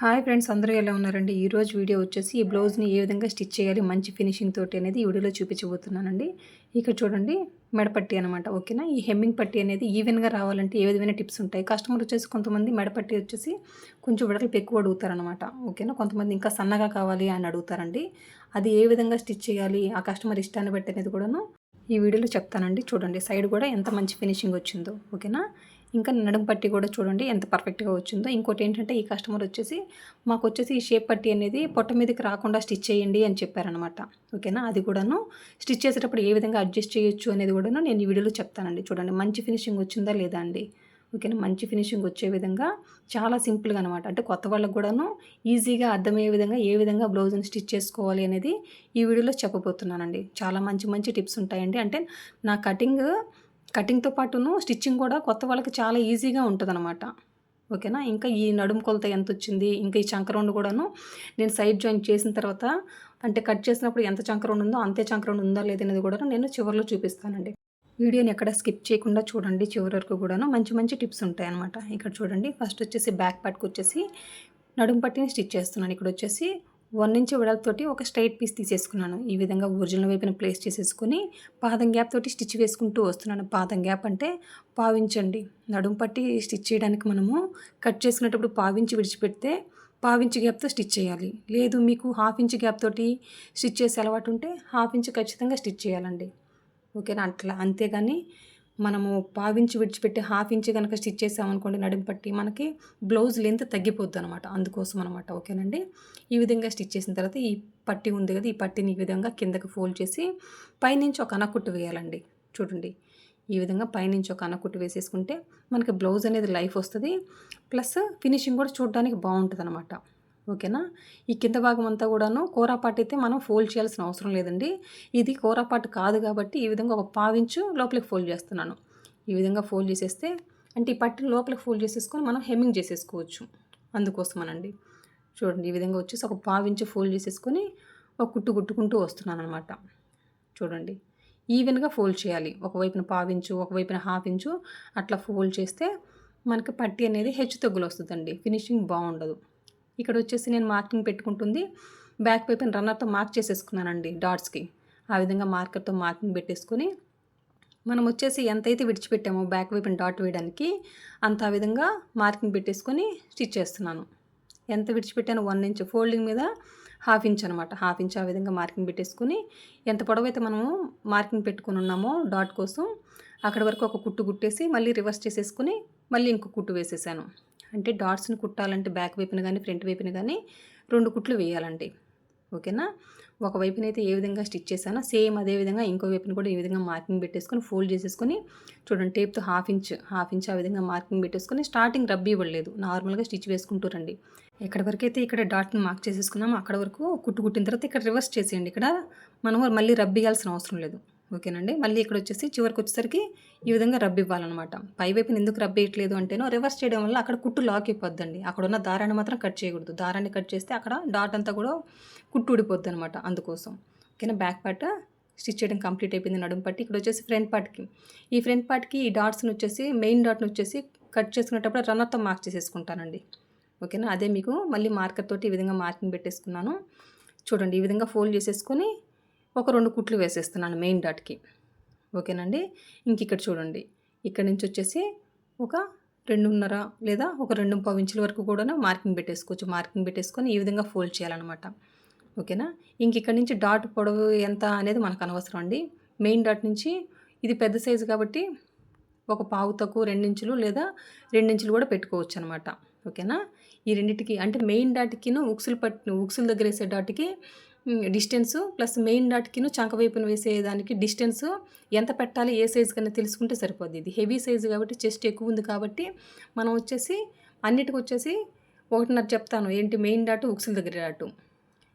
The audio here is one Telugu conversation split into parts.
హాయ్ ఫ్రెండ్స్ అందరూ ఎలా ఉన్నారండి? ఈరోజు వీడియో వచ్చేసి ఈ బ్లౌజ్ని ఏ విధంగా స్టిచ్ చేయాలి మంచి ఫినిషింగ్ తోటి అనేది ఈ వీడియోలో చూపించబోతున్నానండి. ఇక్కడ చూడండి మెడపట్టి అనమాట ఓకేనా? ఈ హెమ్మింగ్ పట్టి అనేది ఈవెన్గా రావాలంటే ఏ విధమైన టిప్స్ ఉంటాయి? కస్టమర్ వచ్చేసి కొంతమంది మెడపట్టి వచ్చేసి కొంచెం వెడల్పు ఎక్కువ అడుగుతారనమాట ఓకేనా? కొంతమంది ఇంకా సన్నగా కావాలి అని అడుగుతారండి. అది ఏ విధంగా స్టిచ్ చేయాలి ఆ కస్టమర్ ఇష్టాన్ని బట్టి అనేది కూడాను ఈ వీడియోలో చెప్తానండి. చూడండి సైడ్ కూడా ఎంత మంచి ఫినిషింగ్ వచ్చిందో ఓకేనా? ఇంకా నడుము పట్టి కూడా చూడండి ఎంత పర్ఫెక్ట్గా వచ్చిందో. ఇంకోటి ఏంటంటే ఈ కస్టమర్ వచ్చేసి మాకు వచ్చేసి ఈ షేప్ పట్టి అనేది పొట్ట మీదకి రాకుండా స్టిచ్ చేయండి అని చెప్పారనమాట ఓకేనా అది కూడాను స్టిచ్ చేసేటప్పుడు ఏ విధంగా అడ్జస్ట్ చేయొచ్చు అనేది కూడాను నేను ఈ వీడియోలో చెప్తానండి. చూడండి మంచి ఫినిషింగ్ వచ్చిందా లేదా అండి? ఓకేనా మంచి ఫినిషింగ్ వచ్చే విధంగా చాలా సింపుల్గా అనమాట అంటే కొత్త వాళ్ళకు కూడాను ఈజీగా అర్థమయ్యే విధంగా ఏ విధంగా బ్లౌజ్ని స్టిచ్ చేసుకోవాలి అనేది ఈ వీడియోలో చెప్పబోతున్నానండి. చాలా మంచి మంచి టిప్స్ ఉంటాయండి. అంటే నా కటింగ్ కటింగ్తో పాటును స్టిచ్చింగ్ కూడా కొత్త వాళ్ళకి చాలా ఈజీగా ఉంటుందన్నమాట. ఓకేనా? ఇంకా ఈ నడుము కొలత ఎంత వచ్చింది ఇంకా ఈ చంకరౌండ్ కూడాను నేను సైడ్ జాయిన్ చేసిన తర్వాత అంటే కట్ చేసినప్పుడు ఎంత చంకరౌండ్ ఉందో అంతే చంకరౌండ్ ఉందా లేదనేది కూడా నేను చివరిలో చూపిస్తానండి. వీడియోని ఎక్కడ స్కిప్ చేయకుండా చూడండి చివరి వరకు కూడాను. మంచి మంచి టిప్స్ ఉంటాయి అనమాట ఇక్కడ చూడండి. ఫస్ట్ వచ్చేసి బ్యాక్ పార్ట్కి వచ్చేసి నడుము పట్టిని స్టిచ్ చేస్తున్నాను. ఇక్కడ వచ్చేసి వన్ ఇంచ్ వెడల్తోటి ఒక స్ట్రైట్ పీస్ తీసేసుకున్నాను. ఈ విధంగా ఒరిజినల్ వైపున ప్లేస్ చేసేసుకుని పాదం గ్యాప్ తోటి స్టిచ్ వేసుకుంటూ వస్తున్నాను. పాదం గ్యాప్ అంటే పావించండి. నడుము పట్టి స్టిచ్ చేయడానికి మనము కట్ చేసుకునేటప్పుడు పావించి విడిచిపెడితే పావించి గ్యాప్తో స్టిచ్ చేయాలి. లేదు మీకు హాఫ్ ఇంచ్ గ్యాప్ తోటి స్టిచ్ చేసే అలవాటు ఉంటే హాఫ్ ఇంచ్ ఖచ్చితంగా స్టిచ్ చేయాలండి. ఓకేనా? అట్లా. అంతేగాని మనము పావించి విడిచిపెట్టి హాఫ్ ఇంచ్ కనుక స్టిచ్ చేసామనుకోండి నడుము పట్టి మనకి బ్లౌజ్ లెంత్ తగ్గిపోద్ది అనమాట అందుకోసం అనమాట ఓకేనండి? ఈ విధంగా స్టిచ్ చేసిన తర్వాత ఈ పట్టి ఉంది కదా ఈ పట్టిని ఈ విధంగా కిందకి ఫోల్డ్ చేసి పైనుంచి ఒక అనకుట్టు వేయాలండి. చూడండి. ఈ విధంగా పైనుంచి ఒక అనకుట్టు వేసేసుకుంటే మనకి బ్లౌజ్ అనేది లైఫ్ వస్తుంది. ప్లస్ ఫినిషింగ్ కూడా చూడడానికి బాగుంటుంది అనమాట ఓకేనా? ఈ కింద భాగం అంతా కూడాను కూరపాటు అయితే మనం ఫోల్డ్ చేయాల్సిన అవసరం లేదండి. ఇది కూరపాటు కాదు కాబట్టి ఈ విధంగా ఒక పావించు లోపలికి ఫోల్డ్ చేస్తున్నాను. ఈ విధంగా ఫోల్డ్ చేసేస్తే అంటే ఈ పట్టిని లోపలికి ఫోల్డ్ చేసేసుకొని మనం హెమ్మింగ్ చేసేసుకోవచ్చు అందుకోసమనండి. చూడండి ఈ విధంగా వచ్చేసి ఒక పావించు ఫోల్డ్ చేసేసుకొని ఒక కుట్టు కుట్టుకుంటూ వస్తున్నాను అనమాట చూడండి ఈవెన్గా ఫోల్డ్ చేయాలి. ఒకవైపున పావించు ఒకవైపున హాఫ్ ఇంచు అట్లా ఫోల్డ్ చేస్తే మనకి పట్టి అనేది హెచ్చు తగ్గులు వస్తుందండి ఫినిషింగ్ బాగుండదు. ఇక్కడ వచ్చేసి నేను మార్కింగ్ పెట్టుకుంటుంది. బ్యాక్ వైపున రన్నర్తో మార్క్ చేసేసుకున్నానండి డాట్స్కి. ఆ విధంగా మార్కర్తో మార్కింగ్ పెట్టేసుకొని మనం వచ్చేసి ఎంతైతే విడిచిపెట్టామో బ్యాక్ వైపున డాట్ వేయడానికి అంత ఆ విధంగా మార్కింగ్ పెట్టేసుకొని స్టిచ్ చేస్తున్నాను. ఎంత విడిచిపెట్టాను వన్ ఇంచ్ ఫోల్డింగ్ మీద హాఫ్ ఇంచ్ అనమాట. హాఫ్ ఇంచ్ ఆ విధంగా మార్కింగ్ పెట్టేసుకొని ఎంత పొడవైతే మనము మార్కింగ్ పెట్టుకుని ఉన్నామో డాట్ కోసం అక్కడ వరకు ఒక కుట్టు కుట్టేసి మళ్ళీ రివర్స్ చేసేసుకొని మళ్ళీ ఇంకో కుట్టు వేసేసాను. అంటే డాట్స్ని కుట్టాలంటే బ్యాక్ వైపున కానీ ఫ్రంట్ వైపున కానీ రెండు కుట్లు వేయాలండి. ఓకేనా? ఒక వైపునైతే ఏ విధంగా స్టిచ్ చేశానో సేమ్ అదే విధంగా ఇంకో వైపున కూడా ఈ విధంగా మార్కింగ్ పెట్టేసుకొని ఫోల్డ్ చేసేసుకొని చూడండి టేప్తో హాఫ్ ఇంచ్ హాఫ్ ఇంచ్ ఆ విధంగా మార్కింగ్ పెట్టేసుకొని స్టార్టింగ్ రబ్బీ ఇవ్వలేదు. నార్మల్గా స్టిచ్ వేసుకుంటూ రండి ఎక్కడి వరకు అయితే ఇక్కడ డాట్ని మార్క్ చేసేసుకున్నామో అక్కడ వరకు కుట్టు కుట్టిన తర్వాత ఇక్కడ రివర్స్ చేసేయండి. ఇక్కడ మనం మళ్ళీ రబ్బియాల్సిన అవసరం లేదు. ఓకేనండి. మళ్ళీ ఇక్కడ వచ్చేసి చివరికి వచ్చేసరికి ఈ విధంగా రబ్ ఇవ్వాలన్నమాట. పైవైపున ఎందుకు రబ్ ఇవ్వట్లేదు అంటేనో రివర్స్ చేయడం వల్ల అక్కడ కుట్టు లాక్ అయిపోద్దండి. అక్కడ ఉన్న దారాన్ని మాత్రం కట్ చేయకూడదు. దారాన్ని కట్ చేస్తే అక్కడ డాట్ అంతా కూడా కుట్టు ఊడిపోద్ది అనమాట అందుకోసం. ఓకేనా? బ్యాక్ పార్ట్ స్టిచ్ చేయడం కంప్లీట్ అయిపోయింది నడుము పట్టి. ఇక్కడ వచ్చేసి ఫ్రంట్ పార్ట్కి. ఈ ఫ్రంట్ పార్ట్కి ఈ డాట్స్ని వచ్చేసి మెయిన్ డాట్ని వచ్చేసి కట్ చేసుకునేటప్పుడు రన్నర్తో మార్క్ చేసేసుకుంటానండి. ఓకేనా? అదే మీకు మళ్ళీ మార్కర్ తోటి ఈ విధంగా మార్కింగ్ పెట్టేసుకున్నాను. చూడండి ఈ విధంగా ఫోల్డ్ చేసేసుకొని ఒక రెండు కుట్లు వేసేస్తున్నాను మెయిన్ డాట్కి. ఓకేనండి? ఇంక ఇక్కడ చూడండి. ఇక్కడ నుంచి వచ్చేసి ఒక రెండున్నర లేదా ఒక రెండు పావు ఇంచుల వరకు కూడా మార్కింగ్ పెట్టేసుకోవచ్చు. మార్కింగ్ పెట్టేసుకొని ఈ విధంగా ఫోల్డ్ చేయాలన్నమాట. ఓకేనా? ఇంక ఇక్కడ నుంచి డాట్ పొడవు ఎంత అనేది మనకు అనవసరం అండి. మెయిన్ డాట్ నుంచి ఇది పెద్ద సైజు కాబట్టి ఒక పావు తక్కువ రెండించులు లేదా రెండించులు కూడా పెట్టుకోవచ్చు అనమాట ఓకేనా? ఈ రెండింటికి అంటే మెయిన్ డాట్కిను ఉక్సులు పట్టిన ఉక్సుల దగ్గర వేసే డాట్కి డిస్టెన్సు ప్లస్ మెయిన్ డాట్కిను చంక వైపున వేసేదానికి డిస్టెన్స్ ఎంత పెట్టాలి ఏ సైజు కన్నా తెలుసుకుంటే సరిపోద్ది. ఇది హెవీ సైజు కాబట్టి చెస్ట్ ఎక్కువ ఉంది కాబట్టి మనం వచ్చేసి అన్నిటికి వచ్చేసి ఒకటిన్నర చెప్తాను. ఏంటి? మెయిన్ డాట్ ఉక్సుల దగ్గర డాటు.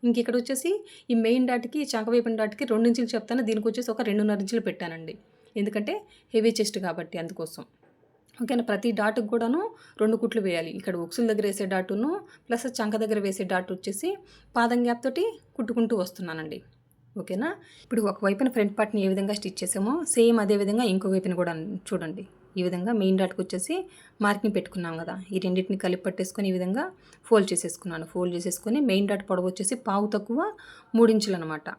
ఇంక ఇక్కడ వచ్చేసి ఈ మెయిన్ డాట్కి చంక వైపున డాట్కి రెండు ఇంచులు చెప్తాను. దీనికి వచ్చేసి ఒక రెండున్నర ఇంచులు పెట్టానండి. ఎందుకంటే హెవీ చెస్ట్ కాబట్టి అందుకోసం. ఓకేనా? ప్రతి డాట్కి కూడాను రెండు కుట్లు వేయాలి. ఇక్కడ ఉక్సుల దగ్గర వేసే డాటును ప్లస్ చంక దగ్గర వేసే డాట్ వచ్చేసి పాదం గ్యాప్ తోటి కుట్టుకుంటూ వస్తున్నానండి. ఓకేనా? ఇప్పుడు ఒక వైపున ఫ్రంట్ పార్ట్ని ఏ విధంగా స్టిచ్ చేసామో సేమ్ అదే విధంగా ఇంకో వైపున కూడా చూడండి. ఈ విధంగా మెయిన్ డాట్కి వచ్చేసి మార్కింగ్ పెట్టుకున్నాం కదా. ఈ రెండింటిని కలిపి పట్టేసుకొని ఈ విధంగా ఫోల్డ్ చేసేసుకున్నాను. ఫోల్డ్ చేసేసుకొని మెయిన్ డాట్ పొడవు వచ్చేసి పావు తక్కువ మూడించులు అనమాట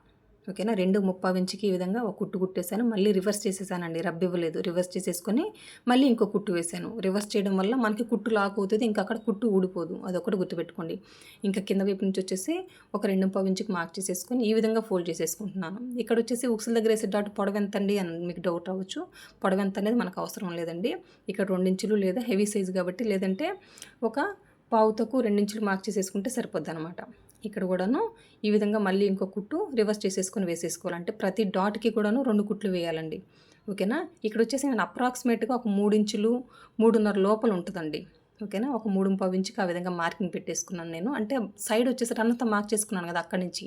ఓకేనా? రెండు ముప్పావు ఇంచుకి ఈ విధంగా ఒక కుట్టు కుట్టేశాను. మళ్ళీ రివర్స్ చేసేసానండి. రబ్ ఇవ్వలేదు. రివర్స్ చేసేసుకొని మళ్ళీ ఇంకో కుట్టు వేసాను రివర్స్ చేయడం వల్ల మనకి కుట్టు లాక్ అవుతుంది. ఇంకా అక్కడ కుట్టు ఊడిపోదు. అదొకటి గుర్తుపెట్టుకోండి. ఇంకా కింద వైపు నుంచి వచ్చేసి ఒక రెండు ముప్పావు ఇంచుకి మార్క్ చేసేసుకొని ఈ విధంగా ఫోల్డ్ చేసేసుకుంటున్నాను. ఇక్కడ వచ్చేసి ఉక్సుల దగ్గర వేసే డాట్ పొడవ ఎంత అండి అని మీకు డౌట్ అవ్వచ్చు. పొడవ ఎంత అనేది మనకు అవసరం లేదండి. ఇక్కడ రెండించులు లేదా హెవీ సైజు కాబట్టి లేదంటే ఒక పావుతకు రెండించులు మార్క్ చేసేసుకుంటే సరిపోద్ది అనమాట ఇక్కడ కూడాను ఈ విధంగా మళ్ళీ ఇంకో కుట్టు రివర్స్ చేసేసుకొని వేసేసుకోవాలంటే ప్రతి డాట్కి కూడాను రెండు కుట్లు వేయాలండి. ఓకేనా? ఇక్కడ వచ్చేసి నేను అప్రాక్సిమేట్గా ఒక మూడు ఇంచులు మూడున్నర లోపల ఉంటుందండి. ఓకేనా? ఒక మూడు పావు ఇంచుకి ఆ విధంగా మార్కింగ్ పెట్టేసుకున్నాను నేను. అంటే సైడ్ వచ్చేసి రన్నంతా మార్క్ చేసుకున్నాను కదా అక్కడి నుంచి.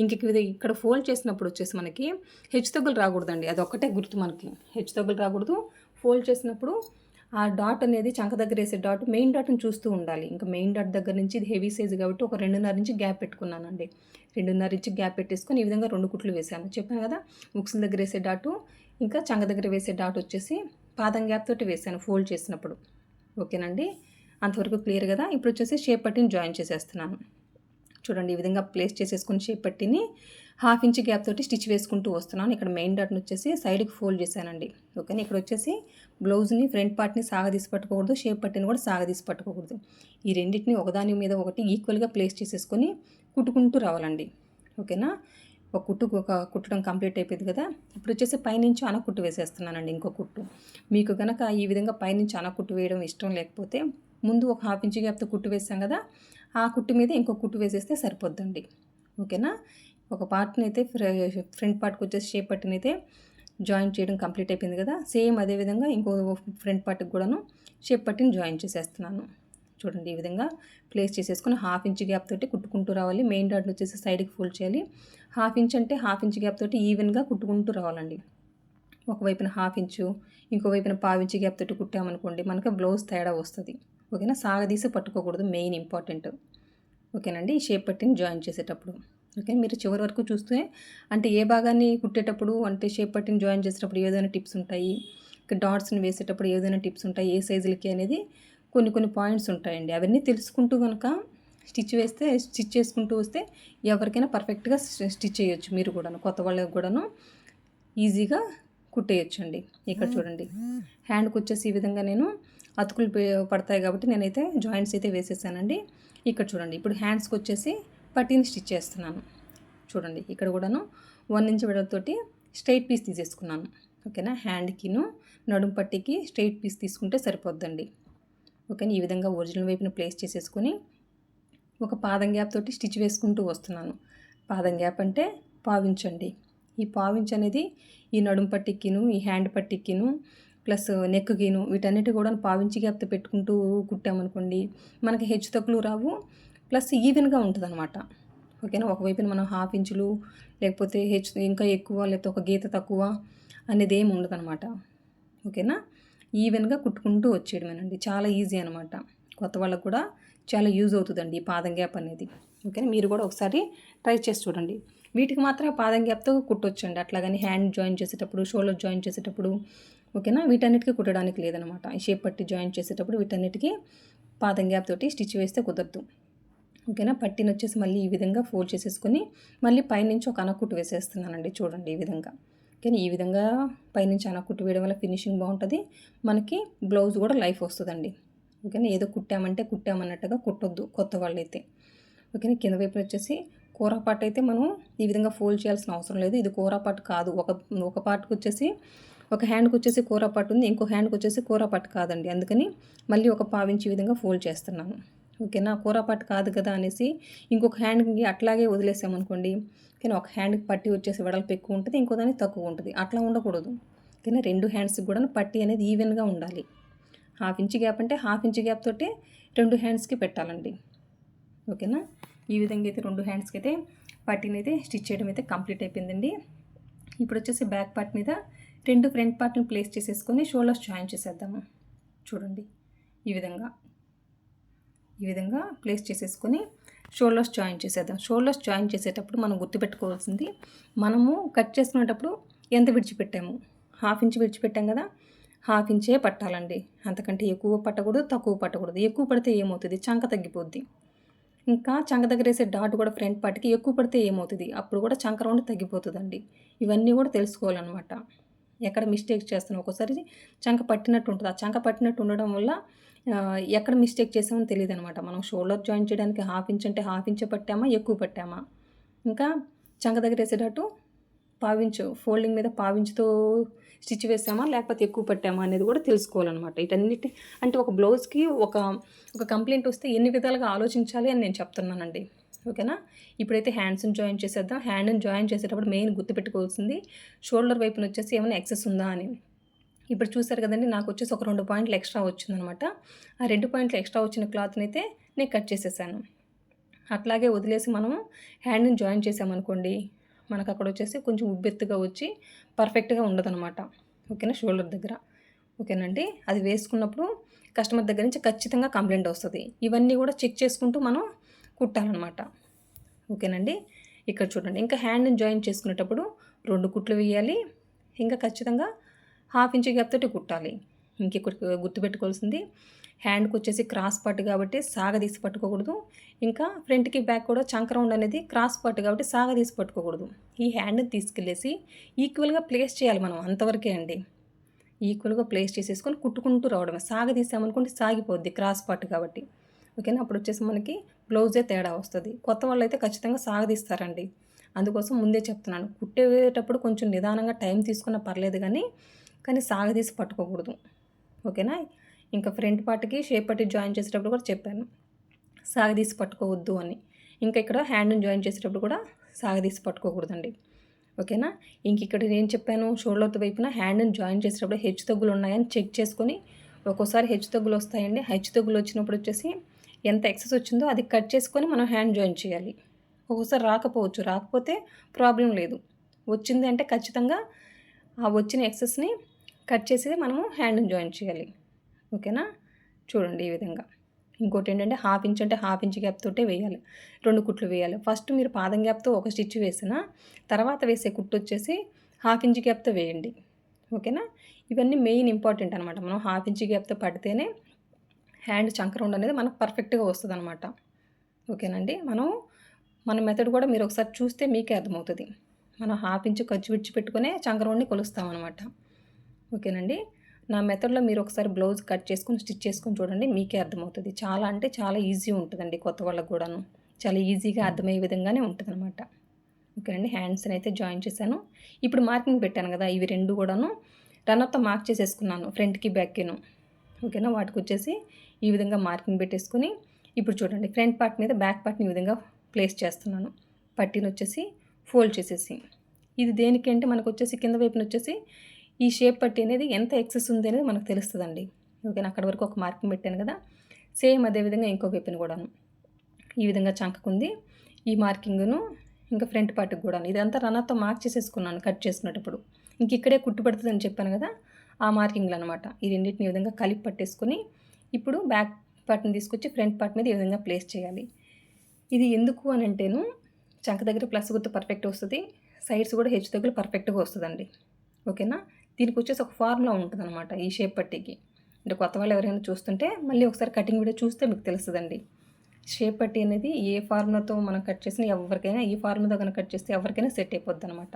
ఇంక ఇక్కడ ఫోల్డ్ చేసినప్పుడు వచ్చేసి మనకి హెచ్చు తగ్గులు రాకూడదండి. అది ఒక్కటే గుర్తు మనకి. హెచ్చు తగ్గులు రాకూడదు. ఫోల్డ్ చేసినప్పుడు ఆ డాట్ అనేది చంక దగ్గర వేసే డాట్ మెయిన్ డాట్ని చూస్తూ ఉండాలి. ఇంకా మెయిన్ డాట్ దగ్గర నుంచి ఇది హెవీ సైజ్ కాబట్టి ఒక రెండున్నర నుంచి గ్యాప్ పెట్టుకున్నానండి. రెండున్నర నుంచి గ్యాప్ పెట్టేసుకొని ఈ విధంగా రెండు కుట్లు వేసాను చెప్పాను కదా ముక్సుల దగ్గర వేసే డాటు ఇంకా చంక దగ్గర వేసే డాట్ వచ్చేసి పాదం గ్యాప్ తోటి వేసాను ఫోల్డ్ చేసినప్పుడు. ఓకేనండి? అంతవరకు క్లియర్ కదా? ఇప్పుడు వచ్చేసి షేప్ పట్టిని జాయిన్ చేసేస్తున్నాను. చూడండి ఈ విధంగా ప్లేస్ చేసేసుకుని షేప్ పట్టిని హాఫ్ ఇంచ్ గ్యాప్ తోటి స్టిచ్ వేసుకుంటూ వస్తున్నాను. ఇక్కడ మెయిన్ డాట్ని వచ్చేసి సైడ్కి ఫోల్డ్ చేశానండి. ఓకేనా? ఇక్కడ వచ్చేసి బ్లౌజ్ని ఫ్రంట్ పార్ట్ని సాగదీసి పట్టుకోకూడదు షేప్ పట్టిని కూడా సాగదీసి పట్టుకోకూడదు. ఈ రెండింటిని ఒకదాని మీద ఒకటి ఈక్వల్గా ప్లేస్ చేసేసుకొని కుట్టుకుంటూ రావాలండి. ఓకేనా? ఒక కుట్టు ఒక కుట్టడం కంప్లీట్ అయిపోయింది కదా? ఇప్పుడు వచ్చేసి పైనుంచి అనకుట్టు వేసేస్తున్నానండి ఇంకో కుట్టు. మీకు కనుక ఈ విధంగా పైనుంచి అనకుట్టు వేయడం ఇష్టం లేకపోతే ముందు ఒక హాఫ్ ఇంచ్ గ్యాప్తో కుట్టు వేసాం కదా ఆ కుట్టు మీద ఇంకో కుట్టు వేసేస్తే సరిపోద్దండి. ఓకేనా? ఒక పార్ట్ని అయితే ఫ్రంట్ పార్ట్కి వచ్చేసి షేప్ పట్టిని అయితే జాయిన్ చేయడం కంప్లీట్ అయిపోయింది కదా. సేమ్ అదేవిధంగా ఇంకో ఫ్రంట్ పార్ట్కి కూడాను షేప్ పట్టిని జాయిన్ చేసేస్తున్నాను. చూడండి ఈ విధంగా ప్లేస్ చేసేసుకుని హాఫ్ ఇంచ్ గ్యాప్ తోటి కుట్టుకుంటూ రావాలి. మెయిన్ డాట్ వచ్చేసి సైడ్కి ఫోల్డ్ చేయాలి. హాఫ్ ఇంచ్ అంటే హాఫ్ ఇంచ్ గ్యాప్ తోటి ఈవెన్గా కుట్టుకుంటూ రావాలండి. ఒకవైపున హాఫ్ ఇంచు ఇంకోవైపున పావు ఇంచు గ్యాప్ తోటి కుట్టామనుకోండి మనకి బ్లౌజ్ తేడా వస్తుంది. ఓకేనా? సాగదీసి పట్టుకోకూడదు. Main important. ఓకేనండి? ఈ షేప్ పట్టిని జాయిన్ చేసేటప్పుడు. ఓకే. మీరు చివరి వరకు చూస్తే అంటే ఏ భాగాన్ని కుట్టేటప్పుడు అంటే షేప్ పట్టిని జాయిన్ చేసేటప్పుడు ఏదైనా టిప్స్ ఉంటాయి. డాట్స్ని వేసేటప్పుడు ఏదైనా టిప్స్ ఉంటాయి. ఏ సైజులకి అనేది కొన్ని కొన్ని పాయింట్స్ ఉంటాయండి. అవన్నీ తెలుసుకుంటూ కనుక స్టిచ్ వేస్తే స్టిచ్ చేసుకుంటూ వస్తే ఎవరికైనా పర్ఫెక్ట్గా స్టిచ్ చేయొచ్చు మీరు కూడాను. కొత్త వాళ్ళకి కూడాను ఈజీగా కుట్టేయచ్చు అండి ఇక్కడ చూడండి. హ్యాండ్కి వచ్చేసి ఈ విధంగా నేను అతుకులు పడతాయి కాబట్టి నేనైతే జాయింట్స్ అయితే వేసేసానండి. ఇక్కడ చూడండి. ఇప్పుడు హ్యాండ్స్కి వచ్చేసి పట్టీని స్టిచ్ చేస్తున్నాను. చూడండి ఇక్కడ కూడాను వన్ ఇంచ్ వెడల్తోటి స్ట్రైట్ పీస్ తీసేసుకున్నాను. ఓకేనా? హ్యాండ్కిను నడుం పట్టీకి స్ట్రైట్ పీస్ తీసుకుంటే సరిపోద్దండి. ఓకేనా? ఈ విధంగా ఒరిజినల్ వైపున ప్లేస్ చేసేసుకొని ఒక పాదం గ్యాప్ తోటి స్టిచ్ వేసుకుంటూ వస్తున్నాను. పాదం గ్యాప్ అంటే పావించండి. ఈ పావించ్ అనేది ఈ నడుం పట్టికిను ఈ హ్యాండ్ పట్టికిను ప్లస్ నెక్కిను వీటన్నిటి కూడా పావించి గ్యాప్తో పెట్టుకుంటూ కుట్టామనుకోండి మనకి హెచ్చు తగ్గులు రావు. ప్లస్ ఈవెన్గా ఉంటుంది అనమాట ఓకేనా? ఒకవైపున మనం హాఫ్ ఇంచులు లేకపోతే హెచ్ ఇంకా ఎక్కువ లేకపోతే ఒక గీత తక్కువ అనేది ఏమి ఉండదు అనమాట ఓకేనా? ఈవెన్గా కుట్టుకుంటూ వచ్చేయడమేనండి. చాలా ఈజీ అనమాట కొత్త వాళ్ళకు కూడా చాలా యూజ్ అవుతుందండి ఈ పాదం గ్యాప్ అనేది. ఓకేనా? మీరు కూడా ఒకసారి ట్రై చేసి చూడండి. వీటికి మాత్రం పాదం గ్యాప్తో కుట్టొచ్చండి. అట్లాగని హ్యాండ్ జాయిన్ చేసేటప్పుడు షోల్డర్ జాయిన్ చేసేటప్పుడు ఓకేనా? వీటన్నిటికీ కుట్టడానికి లేదనమాట ఈ షేప్ పట్టి జాయిన్ చేసేటప్పుడు వీటన్నిటికీ పాదం గ్యాప్ తోటి స్టిచ్ వేస్తే కుదరదు. ఓకేనా? పట్టిన వచ్చేసి మళ్ళీ ఈ విధంగా ఫోల్డ్ చేసేసుకొని మళ్ళీ పైనుంచి ఒక అనకుట్టు వేసేస్తున్నానండి చూడండి ఈ విధంగా. కానీ ఈ విధంగా పైనుంచి అనకుట్టు వేయడం వల్ల ఫినిషింగ్ బాగుంటుంది. మనకి బ్లౌజ్ కూడా లైఫ్ వస్తుందండి. ఓకేనా? ఏదో కుట్టామంటే కుట్టామన్నట్టుగా కుట్టొద్దు కొత్త వాళ్ళైతే. ఓకేనా? కింద వైపు వచ్చేసి కూర అయితే మనం ఈ విధంగా ఫోల్డ్ చేయాల్సిన అవసరం లేదు. ఇది కూర కాదు. ఒక ఒక పార్ట్కి వచ్చేసి ఒక హ్యాండ్కి వచ్చేసి కూర ఉంది. ఇంకో హ్యాండ్కి వచ్చేసి కూర కాదండి. అందుకని మళ్ళీ ఒక పావించి విధంగా ఫోల్డ్ చేస్తున్నాను. ఓకేనా? కూర పట్టు కాదు కదా అనేసి ఇంకొక హ్యాండ్కి అట్లాగే వదిలేసామనుకోండి కానీ ఒక హ్యాండ్కి పట్టి వచ్చేసి వెడల్పు ఎక్కువ ఉంటుంది ఇంకో దానికి తక్కువ ఉంటుంది. అట్లా ఉండకూడదు కానీ రెండు హ్యాండ్స్కి కూడా పట్టి అనేది ఈవెన్గా ఉండాలి. హాఫ్ ఇంచ్ గ్యాప్ అంటే హాఫ్ ఇంచ్ గ్యాప్ తోటి రెండు హ్యాండ్స్కి పెట్టాలండి ఓకేనా? ఈ విధంగా అయితే రెండు హ్యాండ్స్కి అయితే పట్టిని అయితే స్టిచ్ చేయడం అయితే కంప్లీట్ అయిపోయిందండి. ఇప్పుడు వచ్చేసి బ్యాక్ పార్ట్ మీద రెండు ఫ్రంట్ పార్ట్ని ప్లేస్ చేసేసుకొని షోల్డర్స్ జాయిన్ చేసేద్దాము. చూడండి ఈ విధంగా. ఈ విధంగా ప్లేస్ చేసేసుకొని షోల్డర్స్ జాయిన్ చేసేద్దాం. షోల్డర్స్ జాయిన్ చేసేటప్పుడు మనం గుర్తుపెట్టుకోవాల్సింది మనము కట్ చేసుకునేటప్పుడు ఎంత విడిచిపెట్టాము? హాఫ్ ఇంచ్ విడిచిపెట్టాం కదా? హాఫ్ ఇంచే పట్టాలండి. అంతకంటే ఎక్కువ పట్టకూడదు తక్కువ పట్టకూడదు. ఎక్కువ పడితే ఏమవుతుంది? చంక తగ్గిపోద్ది. ఇంకా చంక దగ్గర వేసే డాట్ కూడా ఫ్రంట్ పార్ట్కి ఎక్కువ పడితే ఏమవుతుంది? అప్పుడు కూడా చంక రౌండ్ తగ్గిపోతుందండి. ఇవన్నీ కూడా తెలుసుకోవాలన్నమాట. ఎక్కడ మిస్టేక్ చేస్తున్నాం ఒక్కోసారి చంక పట్టినట్టు ఉంటుంది. ఆ చంక పట్టినట్టు ఉండడం వల్ల ఎక్కడ మిస్టేక్ చేసామో తెలియదు అనమాట మనం షోల్డర్ జాయిన్ చేయడానికి హాఫ్ ఇంచ్ అంటే హాఫ్ ఇంచ్ పట్టామా ఎక్కువ పట్టామా? ఇంకా చంక దగ్గర వేసేటట్టు పావించు ఫోల్డింగ్ మీద పావించుతో స్టిచ్ వేసామా లేకపోతే ఎక్కువ పట్టామా అనేది కూడా తెలుసుకోవాలన్నమాట ఇటన్నిటి అంటే ఒక బ్లౌజ్కి ఒక ఒక కంప్లైంట్ వస్తే ఎన్ని విధాలుగా ఆలోచించాలి అని నేను చెప్తున్నానండి. ఓకేనా? ఇప్పుడైతే హ్యాండ్స్ని జాయిన్ చేసేద్దాం. హ్యాండ్ని జాయిన్ చేసేటప్పుడు మెయిన్ గుర్తుపెట్టుకోవాల్సింది షోల్డర్ వైపున వచ్చేసి ఏమైనా ఎక్సెస్ ఉందా అని. ఇప్పుడు చూసారు కదండి నాకు వచ్చేసి ఒక రెండు పాయింట్లు ఎక్స్ట్రా వచ్చిందనమాట. ఆ రెండు పాయింట్లు ఎక్స్ట్రా వచ్చిన క్లాత్ని అయితే నేను కట్ చేసేసాను. అట్లాగే వదిలేసి మనము హ్యాండ్ని జాయిన్ చేసామనుకోండి మనకు అక్కడ వచ్చేసి కొంచెం ఉబ్బెత్తుగా వచ్చి పర్ఫెక్ట్గా ఉండదనమాట. ఓకేనా? షోల్డర్ దగ్గర. ఓకేనండి? అది వేసుకున్నప్పుడు కస్టమర్ దగ్గర నుంచి ఖచ్చితంగా కంప్లైంట్ వస్తుంది. ఇవన్నీ కూడా చెక్ చేసుకుంటూ మనం కుట్టాలన్నమాట ఓకేనండి? ఇక్కడ చూడండి. ఇంకా హ్యాండ్ని జాయిన్ చేసుకునేటప్పుడు రెండు కుట్లు వేయాలి. ఇంకా ఖచ్చితంగా హాఫ్ ఇంచ్ గ్యాప్ తోటి కుట్టాలి. ఇంకొకటి గుర్తుపెట్టుకోవాల్సింది హ్యాండ్కి వచ్చేసి క్రాస్ పార్ట్ కాబట్టి సాగదీసి పట్టుకోకూడదు. ఇంకా ఫ్రంట్కి బ్యాక్ కూడా చంక రౌండ్ అనేది క్రాస్ పార్ట్ కాబట్టి సాగదీసి పట్టుకోకూడదు. ఈ హ్యాండ్ని తీసుకెళ్ళేసి ఈక్వల్గా ప్లేస్ చేయాలి మనం అంతవరకే అండి. ఈక్వల్గా ప్లేస్ చేసేసుకొని కుట్టుకుంటూ రావడమే. సాగదీసామనుకుంటే సాగిపోద్ది క్రాస్ పార్ట్ కాబట్టి. ఓకేనా అప్పుడు వచ్చేసి మనకి బ్లౌజే తేడా వస్తుంది. కొత్త వాళ్ళు అయితే ఖచ్చితంగా సాగదీస్తారండి. అందుకోసం ముందే చెప్తున్నాను. కుట్టేటప్పుడు కొంచెం నిదానంగా టైం తీసుకున్న పర్లేదు కానీ కానీ సాగదీసి పట్టుకోకూడదు. ఓకేనా? ఇంకా ఫ్రంట్ పార్ట్కి షేప్ పట్టి జాయిన్ చేసేటప్పుడు కూడా చెప్పాను. సాగదీసి పట్టుకోవద్దు అని. ఇంకా ఇక్కడ హ్యాండ్ని జాయిన్ చేసేటప్పుడు కూడా సాగదీసి పట్టుకోకూడదండి. ఓకేనా? ఇంక ఇక్కడ నేను చెప్పాను షోల్డర్ వైపున హ్యాండ్ని జాయిన్ చేసేటప్పుడు హెచ్చు తగ్గులు ఉన్నాయని చెక్ చేసుకొని ఒక్కోసారి హెచ్చు తగ్గులు వస్తాయండి. హెచ్చు తగ్గులు వచ్చినప్పుడు వచ్చేసి ఎంత ఎక్సెస్ వచ్చిందో అది కట్ చేసుకొని మనం హ్యాండ్ జాయిన్ చేయాలి. ఒక్కోసారి రాకపోవచ్చు. రాకపోతే ప్రాబ్లం లేదు. వచ్చింది అంటే ఖచ్చితంగా ఆ వచ్చిన ఎక్సెస్ని కట్ చేసి మనము హ్యాండ్ని జాయిన్ చేయాలి. ఓకేనా? చూడండి ఈ విధంగా. ఇంకోటి ఏంటంటే హాఫ్ ఇంచ్ అంటే హాఫ్ ఇంచ్ గ్యాప్ తోటే వేయాలి. రెండు కుట్లు వేయాలి. ఫస్ట్ మీరు పాదం గ్యాప్తో ఒక స్టిచ్ వేసిన తర్వాత వేసే కుట్టు వచ్చేసి హాఫ్ ఇంచ్ గ్యాప్తో వేయండి. ఓకేనా? ఇవన్నీ మెయిన్ ఇంపార్టెంట్ అనమాట మనం హాఫ్ ఇంచ్ గ్యాప్తో పడితేనే హ్యాండ్ చంకరౌండ్ అనేది మనకు పర్ఫెక్ట్గా వస్తుంది అనమాట ఓకేనండి మనం మన మెథడ్ కూడా మీరు ఒకసారి చూస్తే మీకే అర్థమవుతుంది. మనం హాఫ్ ఇంచ్ ఖర్చు విడిచిపెట్టుకునే పెట్టుకునే కొలుస్తామన్నమాట. ఓకేనండి? నా మెథడ్లో మీరు ఒకసారి బ్లౌజ్ కట్ చేసుకొని స్టిచ్ చేసుకొని చూడండి మీకే అర్థమవుతుంది. చాలా అంటే చాలా ఈజీ ఉంటుందండి కొత్త వాళ్ళకు కూడాను. చాలా ఈజీగా అర్థమయ్యే విధంగానే ఉంటుంది అనమాట ఓకేనండి? హ్యాండ్స్ని అయితే జాయిన్ చేశాను. ఇప్పుడు మార్కింగ్ పెట్టాను కదా ఇవి రెండు కూడాను. రన్నర్తో మార్క్ చేసేసుకున్నాను ఫ్రంట్కి బ్యాక్కిను. ఓకేనా? వాటికి వచ్చేసి ఈ విధంగా మార్కింగ్ పెట్టేసుకొని ఇప్పుడు చూడండి ఫ్రంట్ పార్ట్ మీద బ్యాక్ పార్ట్ని ఈ విధంగా ప్లేస్ చేస్తున్నాను. పట్టీని వచ్చేసి ఫోల్డ్ చేసేసి. ఇది దేనికి అంటే మనకు వచ్చేసి కింద వైపున వచ్చేసి ఈ షేప్ పట్టి అనేది ఎంత ఎక్సెస్ ఉంది అనేది మనకు తెలుస్తుందండి. ఓకేనా అక్కడ వరకు ఒక మార్కింగ్ పెట్టాను కదా. సేమ్ అదే విధంగా ఇంకో వైపున కూడాను. ఈ విధంగా చంకకుంది ఈ మార్కింగ్ను ఇంకా ఫ్రంట్ పార్ట్కి కూడా ఇదంతా రన్నర్తో మార్క్ చేసేసుకున్నాను కట్ చేసుకునేటప్పుడు ఇంక ఇక్కడే కుట్టు పడుతుందని చెప్పాను కదా ఆ మార్కింగ్లు అనమాట ఈ రెండింటిని ఈ విధంగా కలిపి పట్టేసుకొని ఇప్పుడు బ్యాక్ పార్ట్ని తీసుకొచ్చి ఫ్రంట్ పార్ట్ మీద ఈ విధంగా ప్లేస్ చేయాలి. ఇది ఎందుకు అని అంటేను చంక దగ్గర ప్లస్ గుర్తు పర్ఫెక్ట్ వస్తుంది. సైడ్స్ కూడా హెచ్చు దగ్గర పర్ఫెక్ట్గా వస్తుందండి. ఓకేనా? దీనికి వచ్చేసి ఒక ఫార్ములా ఉంటుంది అనమాట ఈ షేప్ పట్టీకి. అంటే కొత్త వాళ్ళు ఎవరైనా చూస్తుంటే మళ్ళీ ఒకసారి కటింగ్ వీడియో చూస్తే మీకు తెలుస్తుందండి. షేప్ పట్టీ అనేది ఏ ఫార్ములాతో మనం కట్ చేసినా ఎవరికైనా ఈ ఫార్ములాతో కనుక కట్ చేస్తే ఎవరికైనా సెట్ అయిపోద్ది అనమాట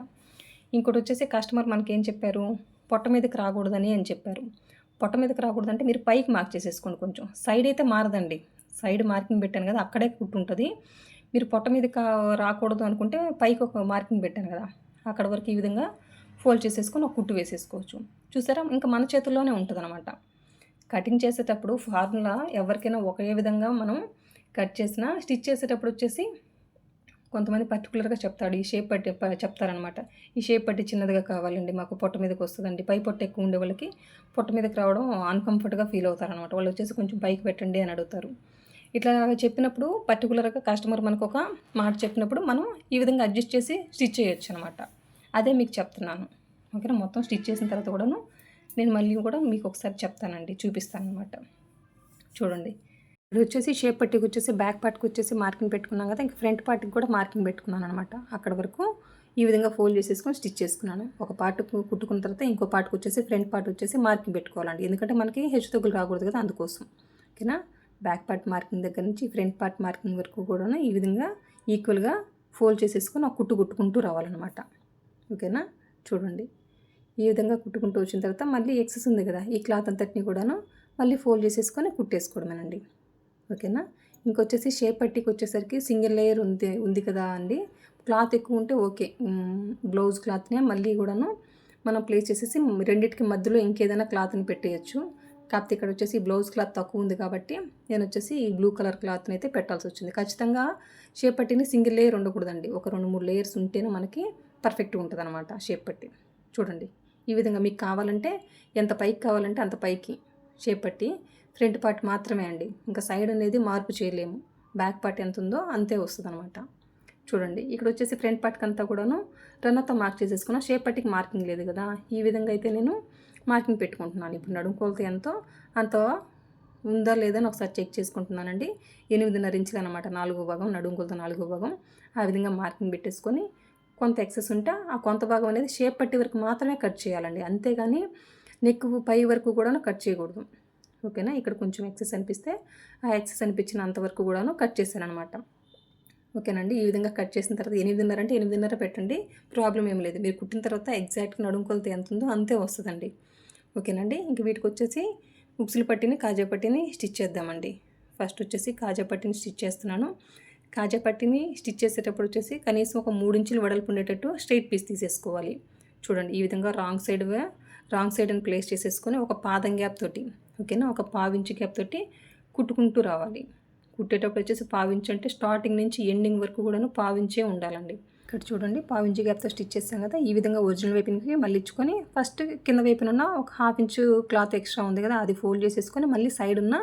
ఇంకోటి వచ్చేసి కస్టమర్ మనకి ఏం చెప్పారు? పొట్ట మీదకి రాకూడదని అని చెప్పారు. పొట్ట మీదకి రాకూడదంటే మీరు పైకి మార్క్ చేసేసుకోండి కొంచెం. సైడ్ అయితే మారదండి. సైడ్ మార్కింగ్ పెట్టాను కదా అక్కడే కుట్టుంటుంది. మీరు పొట్ట మీదకి రాకూడదు అనుకుంటే పైకి ఒక మార్కింగ్ పెట్టాను కదా అక్కడ వరకు ఈ విధంగా ఫోల్డ్ చేసేసుకొని ఒక కుట్టు వేసేసుకోవచ్చు. చూసారా? ఇంకా మన చేతుల్లోనే ఉంటుంది అనమాట కటింగ్ చేసేటప్పుడు ఫార్ములా ఎవరికైనా ఒకే విధంగా మనం కట్ చేసిన స్టిచ్ చేసేటప్పుడు వచ్చేసి కొంతమంది పర్టికులర్గా చెప్తాడు ఈ షేప్ పట్టి చెప్తారనమాట ఈ షేప్ పట్టి చిన్నదిగా కావాలండి మాకు పొట్ట మీదకి వస్తుందండి. పై పొట్ట ఎక్కువ ఉండే వాళ్ళకి పొట్ట మీదకి రావడం అన్కంఫర్ట్గా ఫీల్ అవుతారనమాట వాళ్ళు వచ్చేసి కొంచెం పైకి పెట్టండి అని అడుగుతారు. ఇట్లా చెప్పినప్పుడు పర్టికులర్గా కస్టమర్ మనకు ఒక మాట చెప్పినప్పుడు మనం ఈ విధంగా అడ్జస్ట్ చేసి స్టిచ్ చేయొచ్చు అనమాట అదే మీకు చెప్తున్నాను. ఓకేనా? మొత్తం స్టిచ్ చేసిన తర్వాత కూడాను నేను మళ్ళీ కూడా మీకు ఒకసారి చెప్తానండి. చూపిస్తాను అనమాట చూడండి. ఇప్పుడు వచ్చేసి షేప్ పట్టికి వచ్చేసి బ్యాక్ పార్ట్కి వచ్చేసి మార్కింగ్ పెట్టుకున్నాం కదా ఇంకా ఫ్రంట్ పార్ట్కి కూడా మార్కింగ్ పెట్టుకున్నాను అనమాట అక్కడ వరకు ఈ విధంగా ఫోల్డ్ చేసేసుకొని స్టిచ్ చేసుకున్నాను. ఒక పార్ట్ కుట్టుకున్న తర్వాత ఇంకో పార్ట్కి వచ్చేసి ఫ్రంట్ పార్ట్ వచ్చేసి మార్కింగ్ పెట్టుకోవాలండి. ఎందుకంటే మనకి హెచ్చు తగ్గులు రాకూడదు కదా అందుకోసం. ఓకేనా? బ్యాక్ పార్ట్ మార్కింగ్ దగ్గర నుంచి ఫ్రంట్ పార్ట్ మార్కింగ్ వరకు కూడా ఈ విధంగా ఈక్వల్గా ఫోల్డ్ చేసేసుకొని ఒక కుట్టు కుట్టుకుంటూ రావాలన్నమాట. ఓకేనా? చూడండి. ఈ విధంగా కుట్టుకుంటూ వచ్చిన తర్వాత మళ్ళీ ఎక్సెస్ ఉంది కదా ఈ క్లాత్ అంతటిని కూడాను మళ్ళీ ఫోల్డ్ చేసేసుకొని కుట్టేసుకోవడమేనండి. ఓకేనా? ఇంకొచ్చేసి షేప్ పట్టీకి వచ్చేసరికి సింగిల్ లేయర్ ఉంది ఉంది కదా అండి. క్లాత్ ఎక్కువ ఉంటే ఓకే. బ్లౌజ్ క్లాత్నే మళ్ళీ కూడాను మనం ప్లేస్ చేసేసి రెండింటికి మధ్యలో ఇంకేదైనా క్లాత్ని పెట్టేయచ్చు. కాకపోతే ఇక్కడ వచ్చేసి బ్లౌజ్ క్లాత్ తక్కువ ఉంది కాబట్టి నేను వచ్చేసి ఈ బ్లూ కలర్ క్లాత్ని అయితే పెట్టాల్సి వచ్చింది. ఖచ్చితంగా షేప్ పట్టీని సింగిల్ లేయర్ ఉండకూడదండి. ఒక రెండు మూడు లేయర్స్ ఉంటేనే మనకి పర్ఫెక్ట్గా ఉంటుంది అనమాట షేప్ పట్టి. చూడండి ఈ విధంగా మీకు కావాలంటే ఎంత పైకి కావాలంటే అంత పైకి షేప్ పట్టి ఫ్రంట్ పార్ట్ మాత్రమే అండి. ఇంకా సైడ్ అనేది మార్పు చేయలేము. బ్యాక్ పార్ట్ ఎంత ఉందో అంతే వస్తుంది అనమాట చూడండి ఇక్కడ వచ్చేసి ఫ్రంట్ పార్ట్కి అంతా కూడాను రన్నతో మార్క్ చేసేసుకున్నా షేప్ పట్టికి మార్కింగ్ లేదు కదా. ఈ విధంగా అయితే నేను మార్కింగ్ పెట్టుకుంటున్నాను. ఇప్పుడు నడుము కొలత ఎంతో అంత ఉందా లేదని అని ఒకసారి చెక్ చేసుకుంటున్నానండి. ఎనిమిదిన్నర ఇంచులు అనమాట నాలుగో భాగం నడుము కొలత నాలుగో భాగం. ఆ విధంగా మార్కింగ్ పెట్టేసుకొని కొంత ఎక్సెస్ ఉంటే ఆ కొంత భాగం అనేది షేప్ పట్టి వరకు మాత్రమే కట్ చేయాలండి. అంతేగాని నెక్ పై వరకు కూడాను కట్ చేయకూడదు. ఓకేనా ఇక్కడ కొంచెం ఎక్సెస్ అనిపిస్తే ఆ ఎక్సెస్ అనిపించిన అంతవరకు కూడాను కట్ చేశాను అనమాట ఓకేనండి ఈ విధంగా కట్ చేసిన తర్వాత ఎనిమిదిన్నర అంటే ఎనిమిదిన్నర పెట్టండి. ప్రాబ్లం ఏం లేదు. మీరు కుట్టిన తర్వాత ఎగ్జాక్ట్గా నడుము ఎంత ఉందో అంతే వస్తుందండి. ఓకేనండి ఇంక వీటికి వచ్చేసి ఉక్సులు పట్టిని కాజా పట్టిని స్టిచ్ చేద్దామండి. ఫస్ట్ వచ్చేసి కాజా పట్టిని స్టిచ్ చేస్తున్నాను. కాజా పట్టిని స్టిచ్ చేసేటప్పుడు వచ్చేసి కనీసం ఒక మూడు ఇంచులు వెడల్పు ఉండేటట్టు స్ట్రైట్ పీస్ తీసేసుకోవాలి. చూడండి ఈ విధంగా రాంగ్ సైడ్ రాంగ్ సైడ్ అని ప్లేస్ చేసేసుకొని ఒక పాదం గ్యాప్ తోటి ఓకేనా? ఒక పావించి గ్యాప్ తోటి కుట్టుకుంటూ రావాలి. కుట్టేటప్పుడు వచ్చేసి పావించి అంటే స్టార్టింగ్ నుంచి ఎండింగ్ వరకు కూడాను పావించే ఉండాలండి. ఇక్కడ చూడండి పావించి గ్యాప్తో స్టిచ్ చేస్తాం కదా ఈ విధంగా ఒరిజినల్ వైపునికి మళ్ళీ ఇచ్చుకొని ఫస్ట్ కింద వైపున ఉన్న ఒక హాఫ్ ఇంచు క్లాత్ ఎక్స్ట్రా ఉంది కదా అది ఫోల్డ్ చేసేసుకొని మళ్ళీ సైడ్ ఉన్న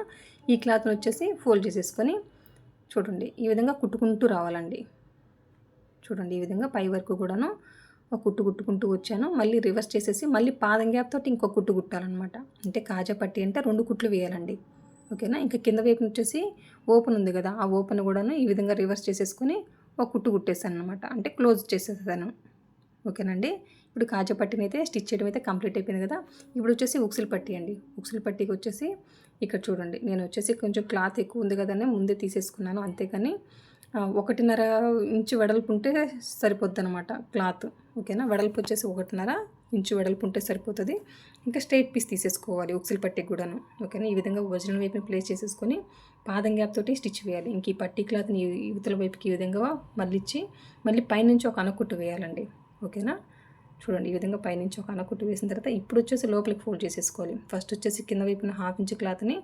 ఈ క్లాత్ని వచ్చేసి ఫోల్డ్ చేసేసుకొని చూడండి ఈ విధంగా కుట్టుకుంటూ రావాలండి. చూడండి ఈ విధంగా పై వరకు కూడాను ఒక కుట్టు కుట్టుకుంటూ వచ్చాను. మళ్ళీ రివర్స్ చేసేసి మళ్ళీ పాదం గ్యాప్ తోటి ఇంకో కుట్టు కుట్టాలన్నమాట. అంటే కాజా పట్టి అంటే రెండు కుట్లు వేయాలండి. ఓకేనా? ఇంకా కింద వైపు వచ్చేసి ఓపెన్ ఉంది కదా ఆ ఓపెన్ కూడాను ఈ విధంగా రివర్స్ చేసేసుకుని ఒక కుట్టు కుట్టేసాను అనమాట అంటే క్లోజ్ చేసేసాను. ఓకేనండి? ఇప్పుడు కాజా పట్టిని అయితే స్టిచ్ చేయడం అయితే కంప్లీట్ అయిపోయింది కదా. ఇప్పుడు వచ్చేసి ఉక్సులు పట్టి అండి. ఉక్సులు పట్టికి వచ్చేసి ఇక్కడ చూడండి. నేను వచ్చేసి కొంచెం క్లాత్ ఎక్కువ ఉంది కదనే ముందే తీసేసుకున్నాను. అంతేకాని ఒకటిన్నర ఇంచు వెడల్పు ఉంటే సరిపోద్ది అనమాట క్లాత్. ఓకేనా? వెడల్పు వచ్చేసి ఒకటిన్నర ఇంచు వెడల్పు ఉంటే సరిపోతుంది. ఇంకా స్ట్రైట్ పీస్ తీసేసుకోవాలి ఉక్సిల్ పట్టికి కూడాను. ఓకేనా? ఈ విధంగా ఒరిజినల్ వైపుని ప్లేస్ చేసేసుకొని పాదం గ్యాప్ తోటి స్టిచ్ వేయాలి. ఇంక ఈ పట్టి క్లాత్ని ఇవతల వైపుకి ఈ విధంగా మళ్ళిచ్చి మళ్ళీ పైనుంచి ఒక అనకుట్టు వేయాలండి. ఓకేనా? చూడండి ఈ విధంగా పైనుంచి ఒక అనకుట్టు వేసిన తర్వాత ఇప్పుడు వచ్చేసి లోపలికి ఫోల్డ్ చేసేసుకోవాలి. ఫస్ట్ వచ్చేసి కింద వైపున హాఫ్ ఇంచ్ క్లాత్ని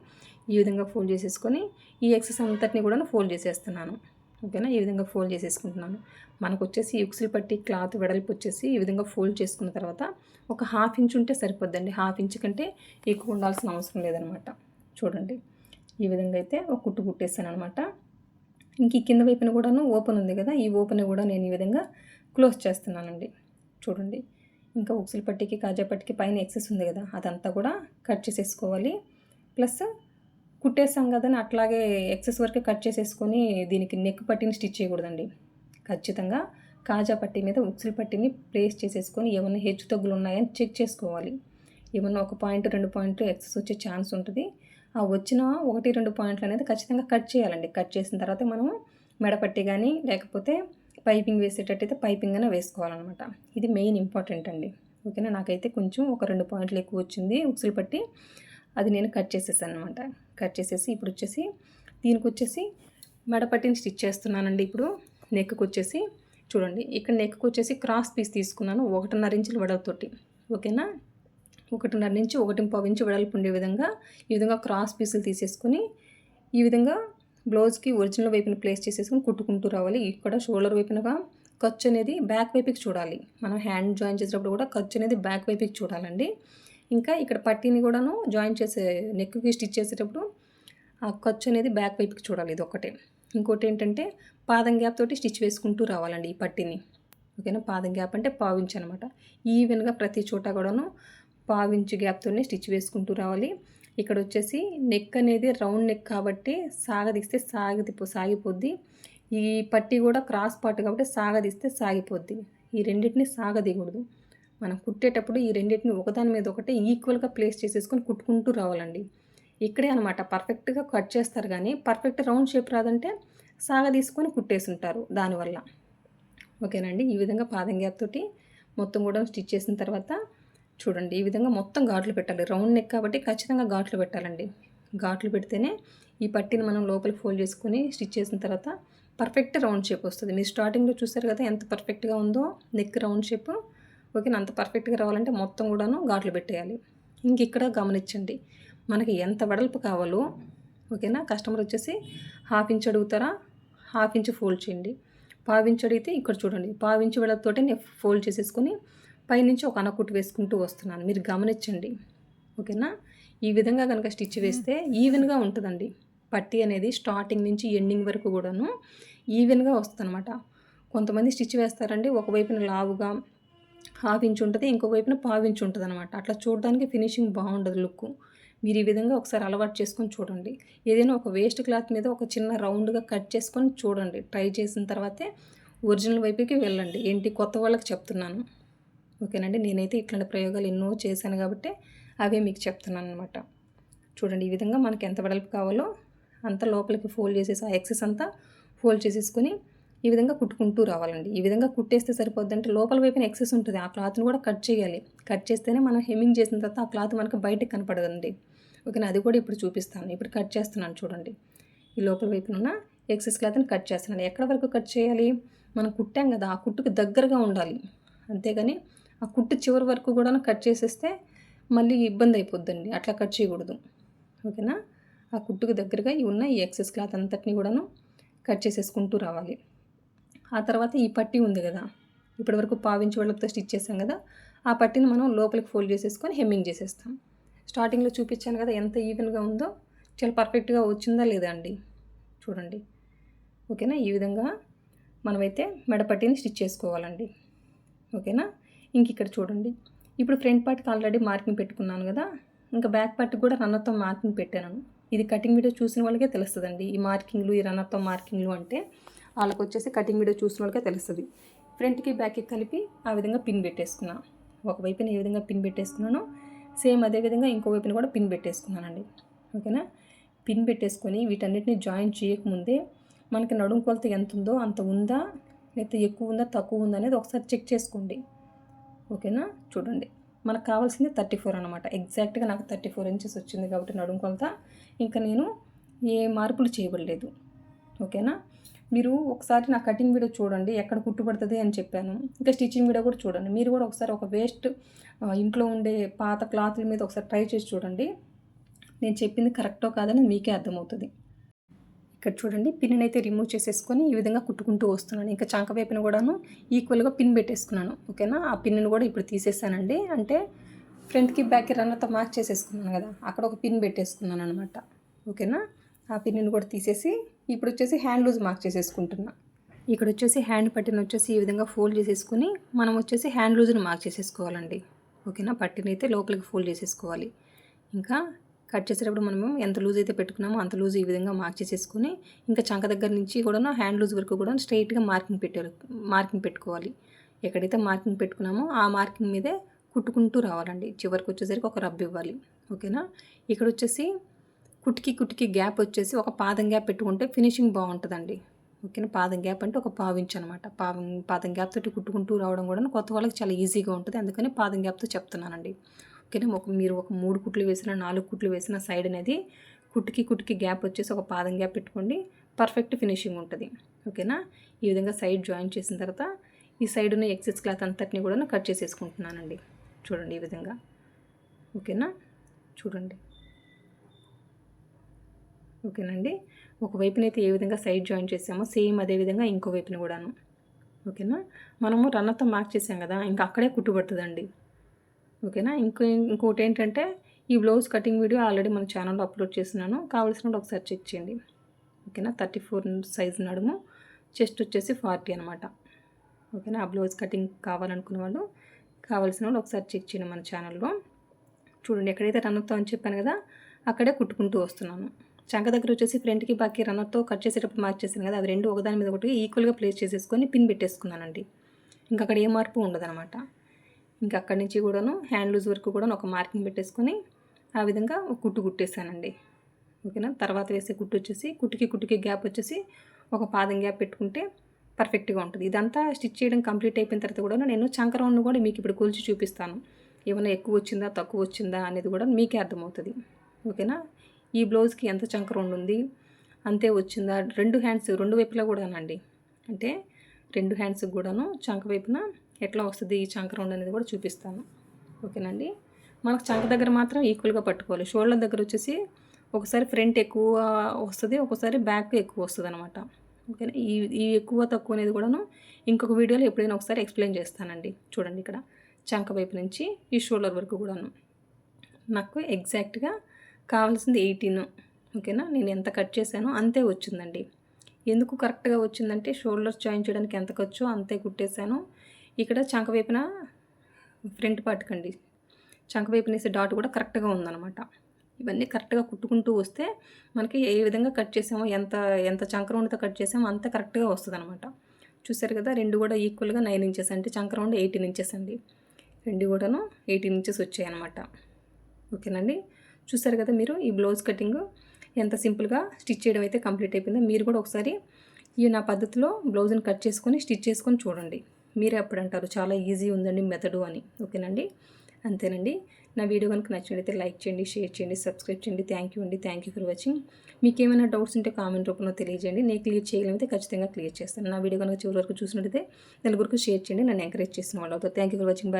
ఈ విధంగా ఫోల్డ్ చేసేసుకొని ఈ ఎక్సెస్ అంతటిని కూడా ఫోల్డ్ చేసేస్తున్నాను. ఓకేనా? ఈ విధంగా ఫోల్డ్ చేసేసుకుంటున్నాను. మనకు వచ్చేసి ఉక్సులు పట్టి క్లాత్ వెడల్పు వచ్చేసి ఈ విధంగా ఫోల్డ్ చేసుకున్న తర్వాత ఒక హాఫ్ ఇంచ్ ఉంటే సరిపోద్దండి. హాఫ్ ఇంచ్ కంటే ఎక్కువ ఉండాల్సిన అవసరం లేదనమాట. చూడండి ఈ విధంగా అయితే ఒక కుట్టు కుట్టేస్తాను అనమాట ఇంక ఈ కింద వైపున కూడాను ఓపెన్ ఉంది కదా ఈ ఓపెన్ కూడా నేను ఈ విధంగా క్లోజ్ చేస్తున్నానండి. చూడండి. ఇంకా ఉక్సులు పట్టికి కాజా పట్టికి పైన ఎక్సెస్ ఉంది కదా అదంతా కూడా కట్ చేసేసుకోవాలి. ప్లస్ కుట్టేసాం కదని అట్లాగే ఎక్సెస్ వరకే కట్ చేసేసుకొని దీనికి నెక్ పట్టిని స్టిచ్ చేయకూడదండి. ఖచ్చితంగా కాజా పట్టి మీద ఉక్సులు పట్టిని ప్లేస్ చేసేసుకొని ఏమైనా హెచ్చు తగ్గులు ఉన్నాయని చెక్ చేసుకోవాలి. ఏమన్నా ఒక పాయింట్ రెండు పాయింట్లు ఎక్సెస్ వచ్చే ఛాన్స్ ఉంటుంది. ఆ వచ్చిన ఒకటి రెండు పాయింట్లు అనేది ఖచ్చితంగా కట్ చేయాలండి. కట్ చేసిన తర్వాత మనము మెడపట్టి కానీ లేకపోతే పైపింగ్ వేసేటట్టయితే పైపింగ్ అయినా వేసుకోవాలన్నమాట. ఇది మెయిన్ ఇంపార్టెంట్ అండి. ఓకేనా? నాకైతే కొంచెం ఒక రెండు పాయింట్లు ఎక్కువ వచ్చింది. ఉక్సులు పట్టి అది నేను కట్ చేసేసాను అనమాట కట్ చేసేసి ఇప్పుడు వచ్చేసి దీనికి వచ్చేసి మెడపట్టిని స్టిచ్ చేస్తున్నానండి ఇప్పుడు. నెక్కు వచ్చేసి చూడండి. ఇక్కడ నెక్కు వచ్చేసి క్రాస్ పీస్ తీసుకున్నాను ఒకటిన్నర ఇంచుల వెడల్పుతోటి. ఓకేనా? ఒకటిన్నర నుంచి ఒకటి పావు ఇంచు వెడల్పు ఉండే విధంగా ఈ విధంగా క్రాస్ పీసులు తీసేసుకొని ఈ విధంగా బ్లౌజ్కి ఒరిజినల్ వైపున ప్లేస్ చేసేసుకుని కుట్టుకుంటూ రావాలి. ఇక్కడ షోల్డర్ వైపునగా ఖర్చు అనేది బ్యాక్ వైపుకి చూడాలి. మనం హ్యాండ్ జాయిన్ చేసేటప్పుడు కూడా ఖర్చు అనేది బ్యాక్ వైపుకి చూడాలండి. ఇంకా ఇక్కడ పట్టీని కూడాను జాయిన్ చేసే నెక్కి స్టిచ్ చేసేటప్పుడు ఆ ఖర్చు అనేది బ్యాక్ వైపుకి చూడాలి ఇది ఒకటే ఇంకోటి ఏంటంటే పాదం గ్యాప్ తోటి స్టిచ్ వేసుకుంటూ రావాలండి ఈ పట్టీని. ఓకేనా? పాదం గ్యాప్ అంటే పావించి అనమాట ఈవెన్గా ప్రతి చోట కూడాను పావించి గ్యాప్తోనే స్టిచ్ వేసుకుంటూ రావాలి. ఇక్కడ వచ్చేసి నెక్ అనేది రౌండ్ నెక్ కాబట్టి సాగదీస్తే సాగది సాగిపోద్ది. ఈ పట్టీ కూడా క్రాస్ పార్ట్ కాబట్టి సాగదీస్తే సాగిపోద్ది. ఈ రెండింటిని సాగదీయకూడదు. మనం కుట్టేటప్పుడు ఈ రెండింటిని ఒకదాని మీద ఒకటి ఈక్వల్గా ప్లేస్ చేసేసుకొని కుట్టుకుంటూ రావాలండి. ఇక్కడే అనమాట పర్ఫెక్ట్గా కట్ చేస్తారు కానీ పర్ఫెక్ట్ రౌండ్ షేప్ రాదంటే సాగ తీసుకొని కుట్టేసుంటారు దానివల్ల. ఓకేనండి? ఈ విధంగా పాదం గ్యాప్ తోటి మొత్తం కూడా స్టిచ్ చేసిన తర్వాత చూడండి ఈ విధంగా మొత్తం ఘాట్లు పెట్టాలి. రౌండ్ నెక్ కాబట్టి ఖచ్చితంగా ఘాట్లు పెట్టాలండి. ఘాట్లు పెడితేనే ఈ పట్టిని మనం లోపలికి ఫోల్డ్ చేసుకొని స్టిచ్ చేసిన తర్వాత పర్ఫెక్ట్ రౌండ్ షేప్ వస్తుంది. మీరు స్టార్టింగ్లో చూసారు కదా ఎంత పర్ఫెక్ట్గా ఉందో నెక్ రౌండ్ షేప్. ఓకేనా అంత పర్ఫెక్ట్గా రావాలంటే మొత్తం కూడాను ఘాట్లు పెట్టేయాలి. ఇంక ఇక్కడ గమనించండి మనకి ఎంత వెడల్పు కావాలో. ఓకేనా కస్టమర్ వచ్చేసి హాఫ్ ఇంచ్ అడుగుతారా? హాఫ్ ఇంచ్ ఫోల్డ్ చేయండి. పావు అడిగితే ఇక్కడ చూడండి పావు ఇంచ్ వెడల్పుతోటే నేను ఫోల్డ్ చేసేసుకొని పైనుంచి ఒక అనకుట్టు వేసుకుంటూ వస్తున్నాను. మీరు గమనించండి. ఓకేనా? ఈ విధంగా కనుక స్టిచ్ వేస్తే ఈవెన్గా ఉంటుందండి. పట్టి అనేది స్టార్టింగ్ నుంచి ఎండింగ్ వరకు కూడాను ఈవెన్గా వస్తుంది అనమాట కొంతమంది స్టిచ్ వేస్తారండి. ఒకవైపున లావుగా హాఫ్ ఇంచ్ ఉంటుంది ఇంకో వైపున పావు ఇంచ్ ఉంటుంది అనమాట అట్లా చూడడానికి ఫినిషింగ్ బాగుండదు లుక్ మీరు ఈ విధంగా ఒకసారి అలవాటు చేసుకొని చూడండి. ఏదైనా ఒక వేస్ట్ క్లాత్ మీద ఒక చిన్న రౌండ్గా కట్ చేసుకొని చూడండి. ట్రై చేసిన తర్వాతే ఒరిజినల్ వైపుకి వెళ్ళండి. ఏంటి? కొత్త వాళ్ళకి చెప్తున్నాను. ఓకేనండి. నేనైతే ఇట్లాంటి ప్రయోగాలు ఎన్నో చేశాను కాబట్టి అవే మీకు చెప్తున్నాను అనమాట చూడండి ఈ విధంగా మనకి ఎంత వెడల్పు కావాలో అంత లోపలికి ఫోల్డ్ చేసేసి ఆ ఎక్సెస్ అంతా ఫోల్డ్ చేసేసుకొని ఈ విధంగా కుట్టుకుంటూ రావాలండి. ఈ విధంగా కుట్టేస్తే సరిపోద్ది. అంటే లోపల వైపున ఎక్సెస్ ఉంటుంది. ఆ క్లాత్ని కూడా కట్ చేయాలి. కట్ చేస్తేనే మనం హెమ్మింగ్ చేసిన తర్వాత ఆ క్లాత్ మనకు బయటకు కనపడదండి. ఓకేనా? అది కూడా ఇప్పుడు చూపిస్తాను. ఇప్పుడు కట్ చేస్తున్నాను చూడండి. ఈ లోపల వైపున ఉన్న ఎక్సెస్ క్లాత్ని కట్ చేస్తున్నాను. ఎక్కడ వరకు కట్ చేయాలి? మనం కుట్టాం కదా ఆ కుట్టుకు దగ్గరగా ఉండాలి. అంతేగాని ఆ కుట్టు చివరి వరకు కూడా కట్ చేసేస్తే మళ్ళీ ఇబ్బంది అయిపోద్దండి. అట్లా కట్ చేయకూడదు. ఓకేనా? ఆ కుట్టుకు దగ్గరగా ఉన్న ఈ ఎక్సెస్ క్లాత్ అంతటిని కూడాను కట్ చేసేసుకుంటూ రావాలి. ఆ తర్వాత ఈ పట్టి ఉంది కదా ఇప్పటివరకు పావించి వాళ్ళతో స్టిచ్ చేసాం కదా ఆ పట్టిని మనం లోపలికి ఫోల్డ్ చేసేసుకొని హెమ్మింగ్ చేసేస్తాం. స్టార్టింగ్లో చూపించాను కదా ఎంత ఈవెన్గా ఉందో చాలా పర్ఫెక్ట్గా వచ్చిందా లేదా అండి? చూడండి. ఓకేనా? ఈ విధంగా మనమైతే మెడపట్టిని స్టిచ్ చేసుకోవాలండి. ఓకేనా? ఇంక ఇక్కడ చూడండి. ఇప్పుడు ఫ్రంట్ పార్ట్కి ఆల్రెడీ మార్కింగ్ పెట్టుకున్నాను కదా. ఇంకా బ్యాక్ పార్ట్కి కూడా రన్నర్తో మార్కింగ్ పెట్టాను. ఇది కటింగ్ వీడియో చూసిన వాళ్ళకే తెలుస్తుందండి. ఈ మార్కింగ్లు ఈ రన్నర్తో మార్కింగ్లు అంటే వాళ్ళకి వచ్చేసి కటింగ్ వీడియో చూసిన వాళ్ళకే తెలుస్తుంది. ఫ్రంట్కి బ్యాక్కి కలిపి ఆ విధంగా పిన్ పెట్టేసుకున్నాను ఒకవైపున ఏ విధంగా పిన్ పెట్టేసుకున్నానో సేమ్ అదే విధంగా ఇంకో వైపున కూడా పిన్ పెట్టేసుకున్నానండి. ఓకేనా? పిన్ పెట్టేసుకొని వీటన్నిటిని జాయిన్ చేయకముందే మనకి నడుము కొలత ఎంత ఉందో అంత ఉందా? లేకపోతే ఎక్కువ ఉందా? తక్కువ ఉందా అనేది ఒకసారి చెక్ చేసుకోండి. ఓకేనా? చూడండి. మనకు కావాల్సింది థర్టీ ఫోర్ అనమాట ఎగ్జాక్ట్గా నాకు థర్టీ ఫోర్ ఇంచెస్ వచ్చింది కాబట్టి నడుము కొలత. ఇంకా నేను ఏ మార్పులు చేయబడలేదు. ఓకేనా? మీరు ఒకసారి నా కటింగ్ వీడియో చూడండి. ఎక్కడ కుట్టుబడుతుంది అని చెప్పాను. ఇంకా స్టిచ్చింగ్ వీడియో కూడా చూడండి. మీరు కూడా ఒకసారి ఒక వేస్ట్ ఇంట్లో ఉండే పాత క్లాత్ల మీద ఒకసారి ట్రై చేసి చూడండి. నేను చెప్పింది కరెక్టో కాదని మీకే అర్థమవుతుంది. ఇక్కడ చూడండి పిన్ అయితే రిమూవ్ చేసేసుకొని ఈ విధంగా కుట్టుకుంటూ వస్తున్నాను. ఇంకా చంక వైపున కూడాను ఈక్వల్గా పిన్ పెట్టేసుకున్నాను. ఓకేనా ఆ పిన్ను కూడా ఇప్పుడు తీసేసానండి. అంటే ఫ్రంట్కి బ్యాక్కి రన్నర్తో మార్క్ చేసేసుకున్నాను కదా? అక్కడ ఒక పిన్ పెట్టేసుకున్నాను అనమాట ఓకేనా ఆ పిన్ని కూడా తీసేసి ఇప్పుడు వచ్చేసి హ్యాండ్ లూజ్ మార్క్ చేసేసుకుంటున్నా. ఇక్కడ వచ్చేసి హ్యాండ్ పట్టిన వచ్చేసి ఈ విధంగా ఫోల్డ్ చేసేసుకుని మనం వచ్చేసి హ్యాండ్ లూజ్ని మార్క్ చేసేసుకోవాలండి. ఓకేనా పట్టిన అయితే లోపలికి ఫోల్డ్ చేసేసుకోవాలి. ఇంకా కట్ చేసేటప్పుడు మనము ఎంత లూజ్ అయితే పెట్టుకున్నామో అంత లూజ్ ఈ విధంగా మార్క్ చేసేసుకుని ఇంకా చంక దగ్గర నుంచి కూడా హ్యాండ్ లూజ్ వరకు కూడా స్ట్రైట్గా మార్కింగ్ పెట్టారు మార్కింగ్ పెట్టుకోవాలి. ఎక్కడైతే మార్కింగ్ పెట్టుకున్నామో ఆ మార్కింగ్ మీదే కుట్టుకుంటూ రావాలండి. చివరికి వచ్చేసరికి ఒక రబ్ ఇవ్వాలి. ఓకేనా ఇక్కడ వచ్చేసి కుట్టికి కుట్టికి గ్యాప్ వచ్చేసి ఒక పాదం గ్యాప్ పెట్టుకుంటే ఫినిషింగ్ బాగుంటుందండి. ఓకేనా పాదం గ్యాప్ అంటే ఒక పావించ్ అనమాట పాదం పాదం గ్యాప్ తోటి కుట్టుకుంటూ రావడం కూడా కొత్త వాళ్ళకి చాలా ఈజీగా ఉంటుంది. అందుకని పాదం గ్యాప్తో చెప్తున్నానండి. ఓకేనా ఒక మీరు ఒక మూడు కుట్లు వేసిన నాలుగు కుట్లు వేసిన సైడ్ అనేది కుట్టుకి కుట్టుకి గ్యాప్ వచ్చేసి ఒక పాదం గ్యాప్ పెట్టుకోండి. పర్ఫెక్ట్ ఫినిషింగ్ ఉంటుంది. ఓకేనా ఈ విధంగా సైడ్ జాయిన్ చేసిన తర్వాత ఈ సైడ్ ఉన్న ఎక్సెస్ క్లాత్ అంతటిని కూడా కట్ చేసేసుకుంటున్నానండి. చూడండి ఈ విధంగా. ఓకేనా చూడండి. ఓకేనండి ఒక వైపునైతే ఏ విధంగా సైడ్ జాయిన్ చేసామో సేమ్ అదే విధంగా ఇంకో వైపున కూడాను. ఓకేనా మనము రన్నతో మార్క్ చేసాం కదా ఇంకా అక్కడే కుట్టుబడుతుందండి ఓకేనా? ఇంకో ఇంకోటి ఏంటంటే ఈ బ్లౌజ్ కటింగ్ వీడియో ఆల్రెడీ మన ఛానల్లో అప్లోడ్ చేస్తున్నాను కావాల్సిన ఒకసారి చెక్ చేయండి. ఓకేనా? థర్టీ ఫోర్ సైజ్ నడుము. చెస్ట్ వచ్చేసి ఫార్టీ అనమాట ఓకేనా? ఆ బ్లౌజ్ కటింగ్ కావాలనుకున్న వాళ్ళు కావాల్సిన వాళ్ళు ఒకసారి చెక్ చేయండి మన ఛానల్లో. చూడండి ఎక్కడైతే రన్నర్తో అని చెప్పాను కదా అక్కడే కుట్టుకుంటూ వస్తున్నాను. చంక దగ్గర వచ్చేసి ఫ్రంట్కి బాకీ రన్నర్తో కట్ చేసేటప్పుడు మార్క్ చేశాను కదా అవి రెండు ఒకదాని మీద ఒకటి ఈక్వల్గా ప్లేస్ చేసేసుకొని పిన్ పెట్టేసుకున్నానండి. ఇంకా అక్కడ ఏ మార్పు ఉండదనమాట ఇంకా అక్కడి నుంచి కూడాను హ్యాండ్ లూజ్ వరకు కూడా ఒక మార్కింగ్ పెట్టేసుకొని ఆ విధంగా ఒక కుట్టు కుట్టేసానండి ఓకేనా? తర్వాత వేసే కుట్టు వచ్చేసి కుట్టుకి కుట్టుకి గ్యాప్ వచ్చేసి ఒక పాదం గ్యాప్ పెట్టుకుంటే పర్ఫెక్ట్గా ఉంటుంది. ఇదంతా స్టిచ్ చేయడం కంప్లీట్ అయిపోయిన తర్వాత కూడా నేను చంకరౌండ్ కూడా మీకు ఇప్పుడు కొలిచి చూపిస్తాను. ఏమైనా ఎక్కువ వచ్చిందా తక్కువ వచ్చిందా అనేది కూడా మీకే అర్థమవుతుంది. ఓకేనా? ఈ బ్లౌజ్కి ఎంత చంకరౌండ్ ఉంది? అంతే వచ్చిందా? రెండు హ్యాండ్స్ రెండు వైపులా కూడానండి. అంటే రెండు హ్యాండ్స్కి కూడాను చంక వైపున ఎట్లా వస్తుంది ఈ చంక రౌండ్ అనేది కూడా చూపిస్తాను. ఓకేనండి? మనకు చంక దగ్గర మాత్రం ఈక్వల్గా పట్టుకోవాలి. షోల్డర్ దగ్గర వచ్చేసి ఒకసారి ఫ్రంట్ ఎక్కువ వస్తుంది ఒకసారి బ్యాక్ ఎక్కువ వస్తుంది అనమాట ఓకేనా? ఈ ఈ ఎక్కువ తక్కువ అనేది కూడాను ఇంకొక వీడియోలో ఎప్పుడైనా ఒకసారి ఎక్స్ప్లెయిన్ చేస్తానండి. చూడండి ఇక్కడ చంక వైపు నుంచి ఈ షోల్డర్ వరకు కూడాను. నాకు ఎగ్జాక్ట్గా కావాల్సింది ఎయిటీన్ ఓకేనా? నేను ఎంత కట్ చేశానో అంతే వచ్చిందండి. ఎందుకు కరెక్ట్గా వచ్చిందంటే షోల్డర్స్ జాయిన్ చేయడానికి ఎంత ఖర్చో అంతే కుట్టేశాను. ఇక్కడ చంక వైపున ఫ్రంట్ పార్ట్ చంక వైపున వేసే డాట్ కూడా కరెక్ట్గా ఉందన్నమాట. ఇవన్నీ కరెక్ట్గా కుట్టుకుంటూ వస్తే మనకి ఏ విధంగా కట్ చేసామో ఎంత ఎంత చంకరౌండ్తో కట్ చేసామో అంత కరెక్ట్గా వస్తుంది అనమాట చూసారు కదా రెండు కూడా ఈక్వల్గా నైన్ ఇంచెస్ అంటే చంకరౌండ్ ఎయిటీన్ ఇంచెస్ అండి. రెండు కూడాను ఎయిటీన్ ఇంచెస్ వచ్చాయి అనమాట ఓకేనండి? చూసారు కదా మీరు ఈ బ్లౌజ్ కటింగ్ ఎంత సింపుల్గా స్టిచ్ చేయడం అయితే కంప్లీట్ అయిపోయిందో మీరు కూడా ఒకసారి ఈ నా పద్ధతిలో బ్లౌజ్ని కట్ చేసుకొని స్టిచ్ చేసుకొని చూడండి. మీరే అప్పుడు అంటారు చాలా ఈజీ ఉందండి మెథడు అని. ఓకేనండి? అంతేనండి. నా వీడియో కనుక నచ్చినట్లయితే లైక్ చేయండి షేర్ చేయండి సబ్స్క్రైబ్ చేయండి. థ్యాంక్ యూ అండి. Thank you for watching. మీకు ఏమైనా డౌట్స్ ఉంటే కామెంట్ రూపంలో తెలియజేయండి. నేను క్లియర్ చేయగలిగితే ఖచ్చితంగా క్లియర్ చేస్తాను. నా వీడియో కనుక చివరి వరకు చూసినట్టయితే నలుగురికి షేర్ చేయండి. నన్ను ఎంకరేజ్ చేసిన వాళ్ళు thank you for watching. Bye.